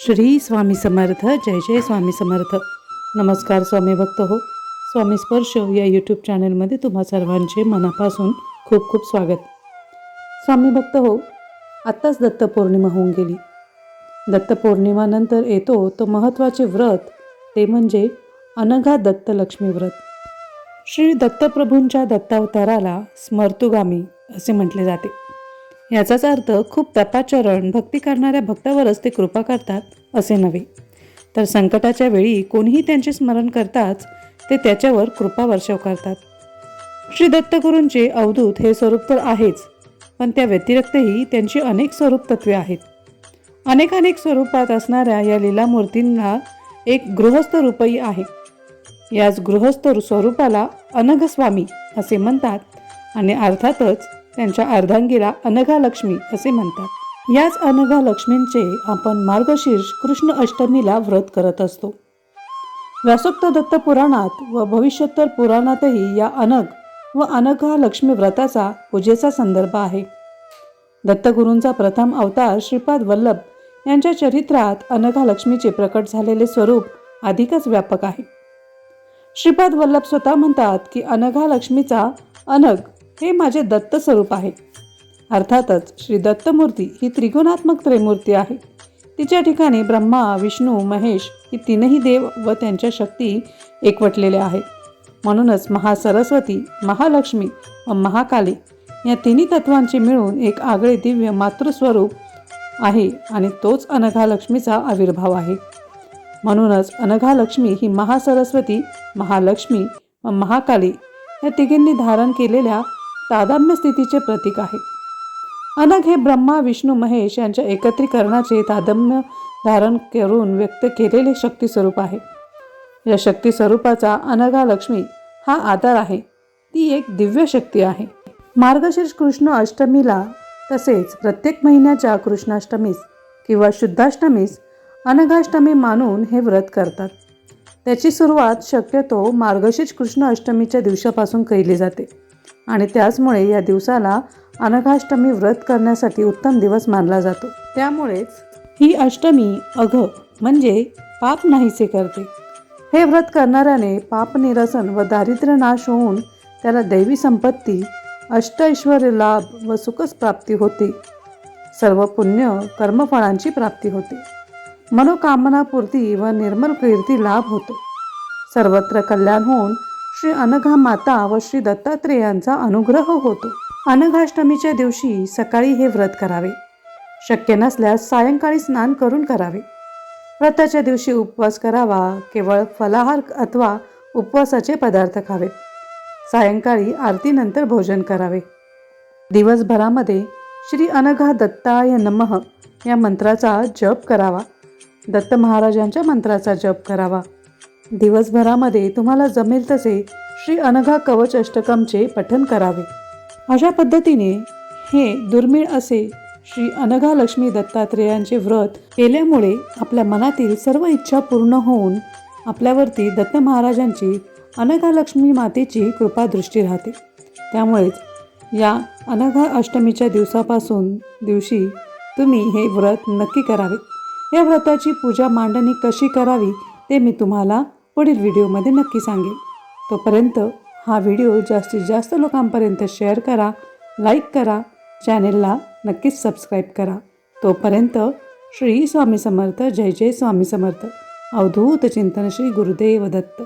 श्री स्वामी समर्थ जय जय स्वामी समर्थ. नमस्कार स्वामी भक्त हो. स्वामी स्पर्श हो या यूट्यूब चॅनलमध्ये तुम्हा सर्वांचे मनापासून खूप खूप स्वागत. स्वामी भक्त हो आत्ताच दत्त पौर्णिमा होऊन गेली. दत्त पौर्णिमानंतर येतो तो महत्त्वाचे व्रत ते म्हणजे अनघा दत्त लक्ष्मी व्रत. श्री दत्तप्रभूंच्या दत्तावताराला स्मर्तुगामी असे म्हटले जाते. याचाच अर्थ खूप तपाचरण भक्ती करणाऱ्या भक्तावरच ते कृपा करतात असे नव्हे. तर संकटाच्या वेळी कोणीही त्यांचे स्मरण करताच ते त्याच्यावर कृपा वर्षव करतात श्री दत्तगुरूंचे अवधूत हे स्वरूप तर आहेच पण त्या व्यतिरिक्तही त्यांची अनेक स्वरूप तत्वे आहेत. अनेक अनेक स्वरूपात असणाऱ्या या लीलामूर्तींना एक गृहस्थ रूपही आहे. याच गृहस्थ स्वरूपाला अनघस्वामी असे म्हणतात आणि अर्थातच त्यांच्या अर्धांगीला अनघा लक्ष्मी असे म्हणतात. याच अनघा लक्ष्मींचे आपण मार्गशीर्ष कृष्ण अष्टमीला व्रत करत असतो. व्यासोक्त दत्त पुराणात व भविष्योत्तर पुराणातही या अनघ व अनघा लक्ष्मी व्रताचा पूजेचा संदर्भ आहे. दत्तगुरूंचा प्रथम अवतार श्रीपाद वल्लभ यांच्या चरित्रात अनघा लक्ष्मीचे प्रकट झालेले स्वरूप अधिकच व्यापक आहे. श्रीपाद वल्लभ स्वतः म्हणतात की अनघा लक्ष्मीचा अनघ हे माझे दत्त स्वरूप आहे. अर्थातच श्री दत्तमूर्ती ही त्रिगुणात्मक त्रिमूर्ती आहे. तिच्या ठिकाणी ब्रह्मा विष्णू महेश ही तीनही देव व त्यांच्या शक्ती एकवटलेल्या आहेत. म्हणूनच महासरस्वती महालक्ष्मी व महाकाली या तिन्ही तत्वांचे मिळून एक आगळे दिव्य मातृस्वरूप आहे आणि तोच अनघालक्ष्मीचा आविर्भाव आहे. म्हणूनच अनघालक्ष्मी ही महासरस्वती महालक्ष्मी व महाकाली या तिघींनी धारण केलेल्या तादाम्य स्थितीचे प्रतीक आहे. अनघ हे ब्रह्मा विष्णू महेश यांच्या एकत्रीकरणाचे तादम्य धारण करून व्यक्त केलेले शक्ती स्वरूप आहे. या शक्ती स्वरूपाचा अनघा लक्ष्मी हा आधार आहे. ती एक दिव्य शक्ती आहे. मार्गशीर्ष कृष्ण अष्टमीला तसेच प्रत्येक महिन्याच्या कृष्णाष्टमीस किंवा शुद्धाष्टमीस अनघाष्टमी मानून हे व्रत करतात. त्याची सुरुवात शक्यतो मार्गशीर्ष कृष्ण अष्टमीच्या दिवसापासून केली जाते. आणि त्याचमुळे या दिवसाला अनघाष्टमी व्रत करण्यासाठी उत्तम दिवस मानला जातो. त्यामुळेच ही अष्टमी अघ म्हणजे पाप नाहीसे करते. हे व्रत करणाऱ्याने पाप निरसन व दारिद्र्य नाश होऊन त्याला दैवी संपत्ती अष्ट लाभ व सुखस प्राप्ती होते. सर्व पुण्य कर्मफळांची प्राप्ती होते. मनोकामनापूर्ती व निर्मल कीर्ती लाभ होतो. सर्वत्र कल्याण होऊन श्री अनघा माता व श्री दत्तात्रेयांचा अनुग्रह होतो. अनघाष्टमीच्या दिवशी सकाळी हे व्रत करावे. शक्य नसल्यास सायंकाळी स्नान करून करावे. व्रताच्या दिवशी उपवास करावा केवळ फलाहार अथवा उपवासाचे पदार्थ खावेत सायंकाळी आरतीनंतर भोजन करावे. दिवसभरामध्ये श्री अनघा दत्ताय नमः या मंत्राचा जप करावा. दत्त महाराजांच्या मंत्राचा जप करावा. दिवसभरामध्ये तुम्हाला जमेल तसे श्री अनघा कवच अष्टकमचे पठन करावे. अशा पद्धतीने हे दुर्मिळ असे श्री अनघा लक्ष्मी दत्तात्रेयांचे व्रत केल्यामुळे आपल्या मनातील सर्व इच्छा पूर्ण होऊन आपल्यावरती दत्त महाराजांची अनघा लक्ष्मी मातेची कृपादृष्टी राहते. त्यामुळेच या अनघा अष्टमीच्या दिवसापासून दिवशी तुम्ही हे व्रत नक्की करावे. या व्रताची पूजा मांडणी कशी करावी ते मी तुम्हाला पुढील व्हिडिओमध्ये नक्की सांगेन तोपर्यंत हा व्हिडिओ जास्तीत जास्त लोकांपर्यंत शेअर करा लाईक करा चॅनेलला नक्कीच सबस्क्राईब करा तोपर्यंत श्री स्वामी समर्थ जय जय स्वामी समर्थ अवधूत चिंतन श्री गुरुदेव दत्त